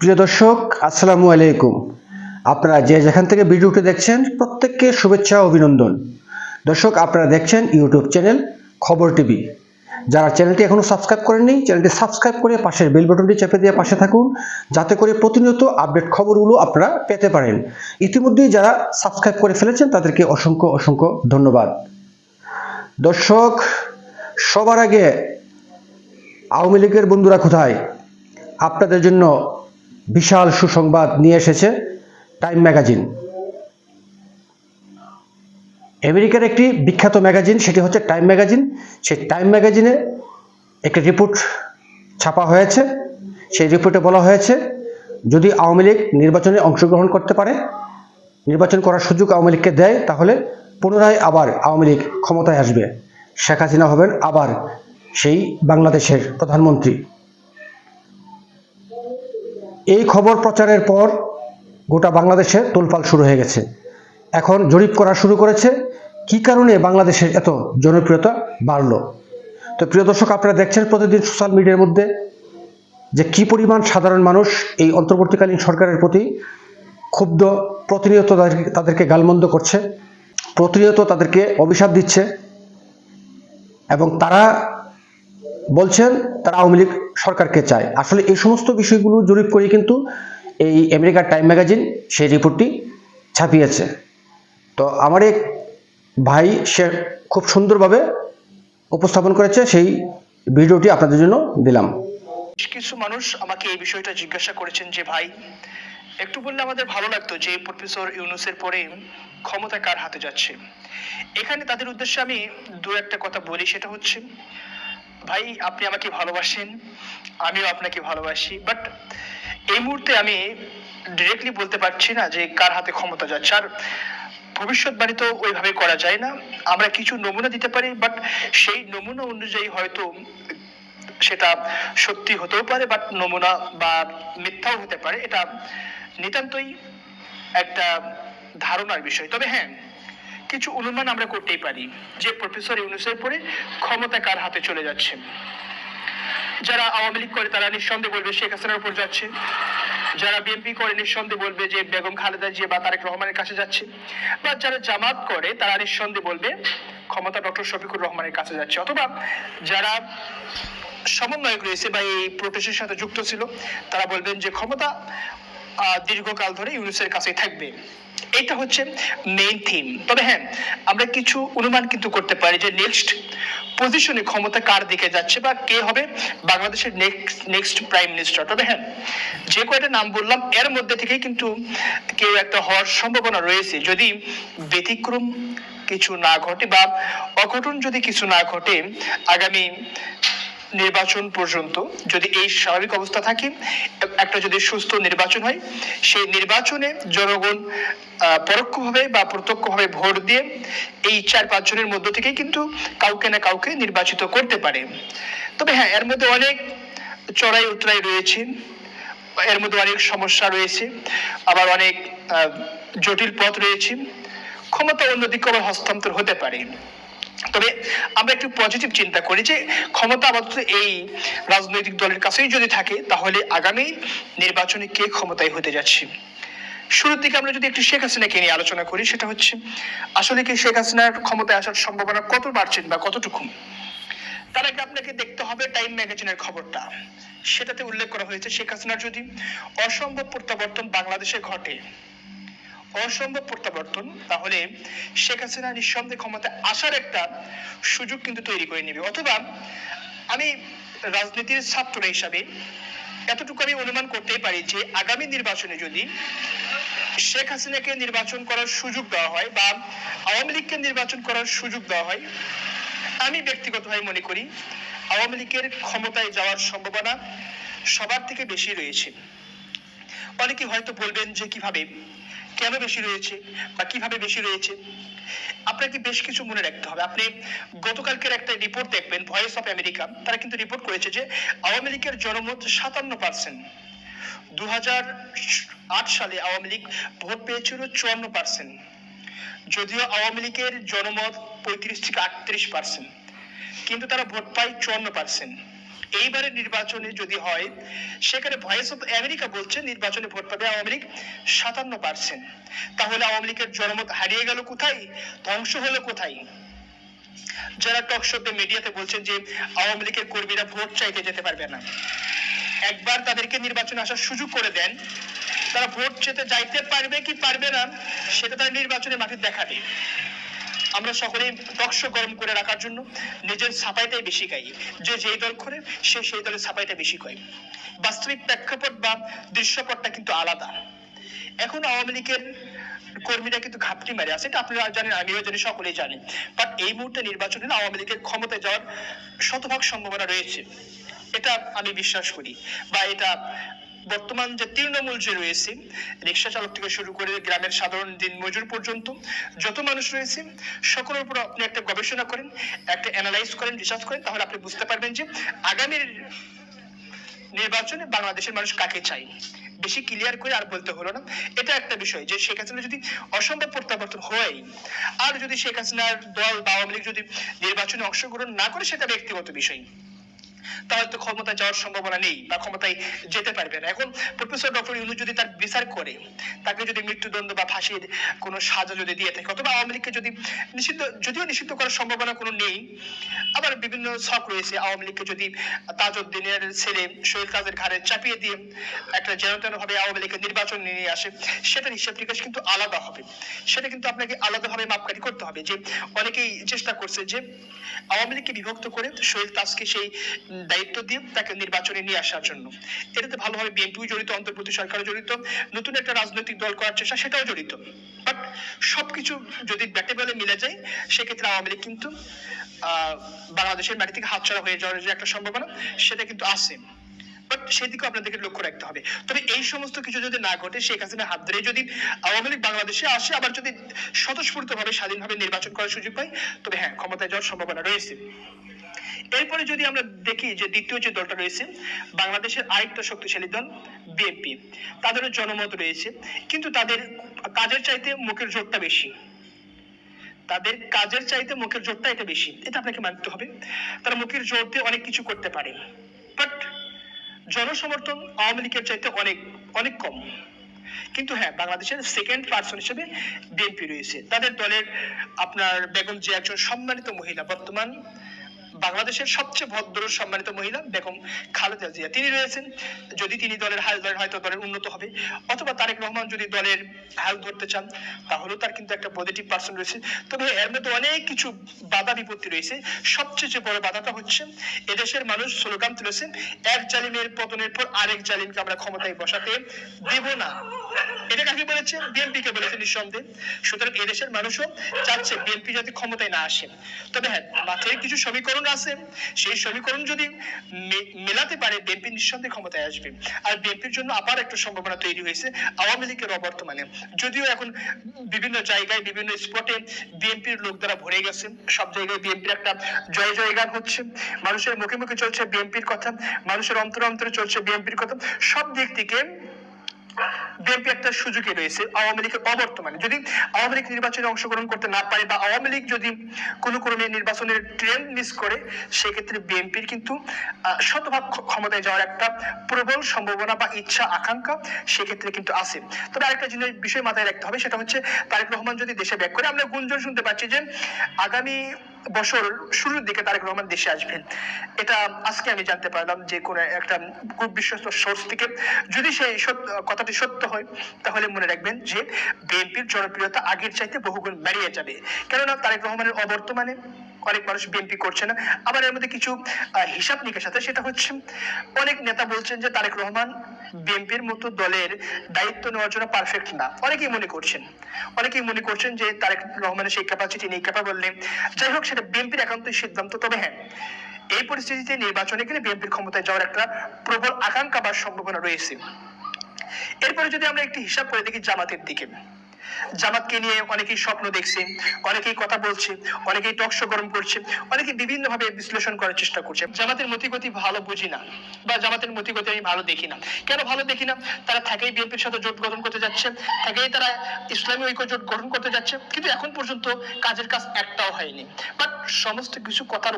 প্রিয় দর্শক, আসসালামু আলাইকুম। আপনারা যে যেখান থেকে ভিডিওটি দেখছেন, প্রত্যেককে শুভেচ্ছা, অভিনন্দন। দর্শক, আপনারা দেখছেন ইউটিউব চ্যানেল খবর টিভি। যারা চ্যানেলটি এখনও সাবস্ক্রাইব করেননি, চ্যানেলটি সাবস্ক্রাইব করে পাশের বেল বাটনটি চেপে দিয়ে পাশে থাকুন, যাতে করে প্রতিনিয়ত আপডেট খবরগুলো আপনারা পেতে পারেন। ইতিমধ্যেই যারা সাবস্ক্রাইব করে ফেলেছেন, তাদেরকে অসংখ্য অসংখ্য ধন্যবাদ। দর্শক, সবার আগে আওয়ামী লীগের বন্ধুরা কোথায়? আপনাদের জন্য বিশাল সুসংবাদ নিয়ে এসেছে টাইম ম্যাগাজিন। আমেরিকার একটি বিখ্যাত ম্যাগাজিন, সেটি হচ্ছে টাইম ম্যাগাজিন। সেই টাইম ম্যাগাজিনে একটি রিপোর্ট ছাপা হয়েছে। সেই রিপোর্টে বলা হয়েছে, যদি আওয়ামী লীগ নির্বাচনে অংশগ্রহণ করতে পারে, নির্বাচন করার সুযোগ আওয়ামী লীগকে দেয়, তাহলে পুনরায় আবার আওয়ামী লীগ ক্ষমতায় আসবে। শেখ হাসিনা হবেন আবার সেই বাংলাদেশের প্রধানমন্ত্রী। এই খবর প্রচারের পর গোটা বাংলাদেশে তোলপাল শুরু হয়ে গেছে। এখন জরিপ করা শুরু করেছে। কি কারণে বাংলাদেশের এত জনপ্রিয়তা বাড়লো? তো প্রিয় দর্শক, আপনারা দেখছেন প্রতিদিন সোশ্যাল মিডিয়ার মধ্যে যে কি পরিমাণ সাধারণ মানুষ এই অন্তর্বর্তীকালীন সরকারের প্রতি ক্ষুব্ধ, প্রতিনিয়ত তাদেরকে- তাদেরকে গালমন্দ করছে, প্রতিনিয়ত তাদেরকে অভিশাপ দিচ্ছে এবং তারা বলছেন, তারা আওয়ামী লীগ সরকারকে চায়। আসলে এই সমস্ত বিষয়গুলো জরিপ করে কিন্তু এই আমেরিকার টাইম ম্যাগাজিন সেই রিপোর্টটি ছাপিয়েছে। তো আমার এক ভাই সে খুব সুন্দরভাবে উপস্থাপন করেছে, সেই ভিডিওটি আপনাদের জন্য দিলাম। কিছু মানুষ আমাকে এই বিষয়টা জিজ্ঞাসা করেছেন যে, ভাই, একটু বললে আমাদের ভালো লাগতো যে প্রফেসর ইউনুসের পরে ক্ষমতা কার হাতে যাচ্ছে? এখানে তাদের উদ্দেশ্যে আমি দু একটা কথা বলি। সেটা হচ্ছে ভাই, আপনি আমাকে ভালোবাসেন, আমিও আপনাকে ভালোবাসি বাট এই মুহূর্তে আমি ডিরেক্টলি বলতে পারছি না যে কার হাতে ক্ষমতা যাচ্ছে। আর ভবিষ্যৎবাণী তো ওইভাবে করা যায় না। আমরা কিছু নমুনা দিতে পারি বাট সেই নমুনা অনুযায়ী হয়তো সেটা সত্যি হতেও পারে বাট নমুনা বা মিথ্যাও হতে পারে। এটা নিতান্তই একটা ধারণার বিষয়। তবে হ্যাঁ কিছু অনুমান আমরা করতেই পারি যে প্রফেসর ইউনুসের পরে ক্ষমতা কার হাতে চলে যাচ্ছে। যারা আওয়ামী লীগ করে তারা নিঃসন্দেহে বলবে শেখ হাসিনার উপর যাচ্ছে। যারা বিএনপি করে নিঃসন্দেহে বলবে যে বেগম খালেদা জিয়া বা তারেক রহমানের কাছে যাচ্ছে। বা যারা জামাত করে তারা নিঃসন্দেহে বলবে ক্ষমতা ডক্টর শফিকুর রহমানের কাছে যাচ্ছে। অথবা যারা সমন্বয়ক রয়েছে বা এই প্রোটেস্টের সাথে যুক্ত ছিল, তারা বলবেন যে ক্ষমতা দীর্ঘকাল ধরে ইউনুসের কাছেই থাকবে। এটা হচ্ছে মেইন থিম তবে হ্যাঁ আমরা কিছু অনুমান কিন্তু করতে পারি যে নেক্সট পজিশনে ক্ষমতা কার দিকে যাচ্ছে বা কে হবে বাংলাদেশের নেক্সট নেক্সট প্রাইম মিনিস্টার তবে হ্যাঁ যে কয়টা নাম বললাম, এর মধ্যে থেকেই কিন্তু কেউ একটা হওয়ার সম্ভাবনা রয়েছে। যদি ব্যতিক্রম কিছু না ঘটে বা অঘটন যদি কিছু না ঘটে, আগামী নির্বাচন পর্যন্ত যদি এই স্বাভাবিক অবস্থা থাকে, একটা যদি সুস্থ নির্বাচন হয়, সেই নির্বাচনে জনগণ পরোক্ষভাবে বা প্রত্যক্ষভাবে ভোট দিয়ে এই চার পাঁচ জনের মধ্য থেকেই কিন্তু কাউকে না কাউকে নির্বাচিত করতে পারে। তবে হ্যাঁ এর মধ্যে অনেক চড়াই উতরাই রয়েছে, এর মধ্যে অনেক সমস্যা রয়েছে, আবার অনেক জটিল পথ রয়েছে। ক্ষমতা অন্যদিকে আবার হস্তান্তর হতে পারে। তবে আমরা একটু পজিটিভ চিন্তা করি যে ক্ষমতা আপাতত এই রাজনৈতিক দলের কাছেই যদি থাকে, তাহলে আগামী নির্বাচনে কে ক্ষমতায় হতে যাচ্ছে? শুরুর দিকে আমরা যদি একটু শেখ হাসিনাকে নিয়ে আলোচনা করি, সেটা হচ্ছে, আসলে কি শেখ হাসিনার ক্ষমতায় আসার সম্ভাবনা কত বাড়ছেন বা কতটুকু? তার আগে আপনাকে দেখতে হবে টাইম ম্যাগাজিনের খবরটা। সেটাতে উল্লেখ করা হয়েছে, শেখ হাসিনার যদি অসম্ভব প্রত্যাবর্তন বাংলাদেশে ঘটে অসম্ভব প্রত্যাবর্তন, তাহলে শেখ হাসিনা নিঃসন্দেহে ক্ষমতা আসার একটা সুযোগ কিন্তু তৈরি করে নেবে। অথবা আমি রাজনীতির ছাত্র হিসাবে এতটুকু আমি অনুমান করতেই পারি যে আগামী নির্বাচনে যদি শেখ হাসিনাকে নির্বাচন করার সুযোগ দেওয়া হয় বা আওয়ামী লীগকে নির্বাচন করার সুযোগ দেওয়া হয়, আমি ব্যক্তিগতভাবে মনে করি আওয়ামী লীগের ক্ষমতায় যাওয়ার সম্ভাবনা সবার থেকে বেশি রয়েছে। অনেকে হয়তো বলবেন যে কীভাবে কেন বেশি রয়েছে বা কীভাবে বেশি রয়েছে? আপনাকে বেশ কিছু মনে রাখতে হবে। আপনি গতকালকের একটা রিপোর্ট দেখবেন ভয়েস অফ আমেরিকা তারা কিন্তু রিপোর্ট করেছে যে আওয়ামী লীগের জনমত সাতান্ন পার্সেন্ট দু আট সালে আওয়ামী লীগ ভোট পেয়েছিল চুয়ান্ন পার্সেন্ট যদিও আওয়ামী লীগের জনমত পঁয়ত্রিশ থেকে আটত্রিশ পার্সেন্ট কিন্তু তারা ভোট পায় চুয়ান্ন পার্সেন্ট এইবারের নির্বাচনে যদি হয়, সেখানে ভয়েস অফ আমেরিকা বলছে নির্বাচনে ভোট পাবে আওয়ামী লীগ সাতান্ন পার্সেন্ট তাহলে আওয়ামী লীগের জনমত হারিয়ে গেল কোথায়? ধ্বংস হলো কোথায়? যারা টক শোতে মিডিয়াতে বলছেন যে আওয়ামী লীগের কর্মীরা ভোট চাইতে যেতে পারবে না, একবার তাদেরকে নির্বাচনে আসার সুযোগ করে দেন। তারা ভোট চেতে যাইতে পারবে কি পারবে না, সেটা তারা নির্বাচনের মাঠে দেখাবে। আমরা সকলেই টকশ গরম করে রাখার জন্য নিজের ছাপাইটাই বেশি গাই যে যেই দল করে, সে সেই দলের ছাপাইটা বেশি কয় বাস্তবিক প্রেক্ষাপট বা দৃশ্যপটটা কিন্তু আলাদা। এখন আওয়ামী লীগের কর্মীরা কিন্তু ঘাপটি মারে আছে, এটা আপনারা জানেন, আমিও জানি, সকলেই জানি বাট এই মুহূর্তে নির্বাচনে আওয়ামী লীগের ক্ষমতায় যাওয়ার শতভাগ সম্ভাবনা রয়েছে। এটা আমি বিশ্বাস করি। বা এটা বর্তমান যে তৃণমূল যে রয়েছে রিক্সা চালক থেকে শুরু করে গ্রামের সাধারণ দিন মজুর পর্যন্ত যত মানুষ রয়েছে, সকলের উপর আপনি একটা গবেষণা করেন, একটা অ্যানালাইজ করেন রিসার্চ করেন, তাহলে আপনি বুঝতে পারবেন যে আগামীর নির্বাচনে বাংলাদেশের মানুষ কাকে চাই বেশি ক্লিয়ার করে আর বলতে হলো না। এটা একটা বিষয় যে শেখ হাসিনা যদি অসম্ভব প্রত্যাবর্তন হয় আর যদি শেখ হাসিনার দল বা আওয়ামী লীগ যদি নির্বাচনে অংশগ্রহণ না করে, সেটা ব্যক্তিগত বিষয়। তাহলে তো ক্ষমতায় যাওয়ার সম্ভাবনা নেই বা ক্ষমতায় যেতে পারবে না। এখন প্রফেসর ডক্টর ইউনু যদি তার বিচার করে, তাকে যদি মৃত্যুদণ্ড বা ফাঁসির কোনো সাজা যদি দিয়ে থাকে, অথবা আওয়ামী লীগকে যদি নিষিদ্ধ, যদিও নিষিদ্ধ করার সম্ভাবনা কোনো নেই, আবার বিভিন্ন ছক রয়েছে আওয়ামী লীগকে যদি তাজউদ্দিনের ছেলে শহীদ কাজের ঘাড়ে চাপিয়ে দিয়ে একটা যেন তেন ভাবে আওয়ামী লীগের নির্বাচন নিয়ে আসে সেটার হিসাব নিকাশ কিন্তু আলাদা হবে। সেটা কিন্তু আপনাকে আলাদাভাবে মাপকাঠি করতে হবে যে অনেকেই চেষ্টা করছে যে আওয়ামী লীগকে বিভক্ত করে শহীদ তাজকে সেই দায়িত্ব দিয়ে তাকে নির্বাচনে নিয়ে আসার জন্য। এটাতে ভালোভাবে বিএনপিও জড়িত, অন্তর্বর্তী সরকারও জড়িত, নতুন একটা রাজনৈতিক দল করার চেষ্টা সেটাও জড়িত। বাট সবকিছু যদি ব্যাটে বলে মিলে যায়, সেক্ষেত্রে আওয়ামী লীগ কিন্তু বাংলাদেশের মাটি থেকে হাতছাড়া হয়ে যাওয়ার যে একটা সম্ভাবনা, সেটা কিন্তু আছে। বাট সেদিকে আপনাদেরকে লক্ষ্য রাখতে হবে। তবে এই সমস্ত কিছু যদি না ঘটে, শেখ হাসিনা হাত ধরে যদি আওয়ামী লীগ বাংলাদেশে আসে, আবার যদি স্বতঃস্ফূর্ত ভাবে স্বাধীনভাবে নির্বাচন করার সুযোগ পায়, তবে হ্যাঁ ক্ষমতায় যাওয়ার সম্ভাবনা রয়েছে। এরপরে যদি আমরা দেখি যে দ্বিতীয় যে দলটা রয়েছে, বাংলাদেশের আরেকটা শক্তিশালী দল, বিএনপি। তাদেরও জনমত রয়েছে, কিন্তু তাদের কাজের চাইতে মুখের জোরটা বেশি। তাদের কাজের চাইতে মুখের জোরটা এটা বেশি। এটা আপনাকে মানতে হবে। তারা মুখের জোর দিয়ে অনেক কিছু করতে পারে। বাট জনসমর্থন আওয়ামী লীগের চাইতে অনেক অনেক কম। কিন্তু হ্যাঁ বাংলাদেশের সেকেন্ড পার্সন হিসেবে বিএনপি রয়েছে। তাদের দলের আপনার বেগম যে একজন সম্মানিত মহিলা বর্তমান বাংলাদেশের সবচেয়ে ভদ্র সম্মানিত মহিলা বেগম খালেদা জিয়া। তিনি রয়েছেন, যদি তিনি দলের হাল ধরেন হয়তো দলের উন্নত হবে, অথবা তারেক রহমান যদি দলের হাল ধরতে চান, তাহলেও তার কিন্তু একটা পজিটিভ পার্সন রয়েছে। তবে এর মধ্যে অনেক কিছু বাধা বিপত্তি রয়েছে। সবচেয়ে যে বড় বাধাটা হচ্ছে, এদেশের মানুষ স্লোগান তুলেছে এক জালিমের পতনের পর আরেক জালিমকে আমরা ক্ষমতায় বসাতে দেব না। এটা কাকে বলেছে বিএনপি কে বলেছে নিঃসন্দেহে। সুতরাং এদেশের মানুষও চাচ্ছে বিএনপি যাতে ক্ষমতায় না আসে। তবে হ্যাঁ মাঠে কিছু সমীকরণ আছে, সেই সমীকরণ যদি মেলাতে পারে, বিএনপি নিঃসন্দেহে ক্ষমতায় আসবে। আর বিএনপির জন্য আবার একটা সম্ভাবনা তৈরি হয়েছে, আওয়ামী লীগের অবর্তমানে। যদিও এখন বিভিন্ন জায়গায়, বিভিন্ন স্পটে বিএনপির লোক দ্বারা ভরে গেছে, সব জায়গায় বিএনপির একটা জয় জয়গান হচ্ছে। মানুষের মুখে মুখে চলছে বিএনপির কথা, মানুষের অন্তরে অন্তরে চলছে বিএনপির কথা। সব দিক থেকে বিএনপি একটা সুযোগে রয়েছে আওয়ামী লীগের অবর্তমানে। যদি আওয়ামী লীগ নির্বাচনে অংশগ্রহণ করতে না পারে বা আওয়ামী লীগ যদি কোনো ক্রমে নির্বাচনের ট্রেন মিস করে, সেক্ষেত্রে বিএনপির কিন্তু শতভাগ ক্ষমতায় যাওয়ার একটা প্রবল সম্ভাবনা বা ইচ্ছা, আকাঙ্ক্ষা সেক্ষেত্রে কিন্তু আছে। তবে আরেকটা জিনিস, বিষয় মাথায় রাখতে হবে, সেটা হচ্ছে তারেক রহমান যদি দেশে ব্যাক করে, আমরা গুঞ্জন শুনতে পাচ্ছি যে আগামী বছর শুরুর দিকে তারেক রহমান দেশে আসবেন। এটা আজকে আমি জানতে পারলাম যে কোন একটা খুব বিশ্বস্ত সোর্স থেকে। যদি সেই কথাটি সত্য হয়, তাহলে মনে রাখবেন যে বিএনপির জনপ্রিয়তা আগের চাইতে বহুগুণ বাড়িয়ে যাবে। কেননা তারেক রহমানের অবর্তমানে অনেক মানুষ বিএনপি করছে না। আবার এর মধ্যে কিছু হিসাব নিকাশ আছে, সেটা হচ্ছে অনেক নেতা বলছেন যে তারেক রহমান বিএনপির মতো দলের দায়িত্ব নেওয়ার জন্য পারফেক্ট না। অনেকেই মনে করছেন, অনেকেই মনে করছেন যে তারেক রহমানের সেই ক্যাপাসিটি নেই ক্যাপাবল নেই। যাই হোক, সেটা বিএনপির একান্তই সিদ্ধান্ত, তবে হ্যাঁ এই পরিস্থিতিতে নির্বাচনে গেলে বিএনপির ক্ষমতায় যাওয়ার একটা প্রবল আকাঙ্ক্ষা বা সম্ভাবনা রয়েছে। এরপরে যদি আমরা একটি হিসাব করে দেখি জামাতের দিকে। জামাতকে নিয়ে অনেকেই স্বপ্ন দেখছে, অনেকেই কথা বলছে, অনেকেই টকশো গরম করছে অনেকে বিভিন্ন ভাবে বিশ্লেষণ করার চেষ্টা করছে। জামাতের মতিগতি ভালো বুঝি না বা জামাতের মতিগতি আমি ভালো দেখি না। কেন ভালো দেখি না? তারা থাকেই বিএনপির সাথে জোট গঠন করতে যাচ্ছে, থাকেই তারা ইসলামী ঐক্য জোট গঠন করতে যাচ্ছে, কিন্তু এখন পর্যন্ত কাজের কাজ একটাও হয়নি। বাট সমস্ত কিছু কথার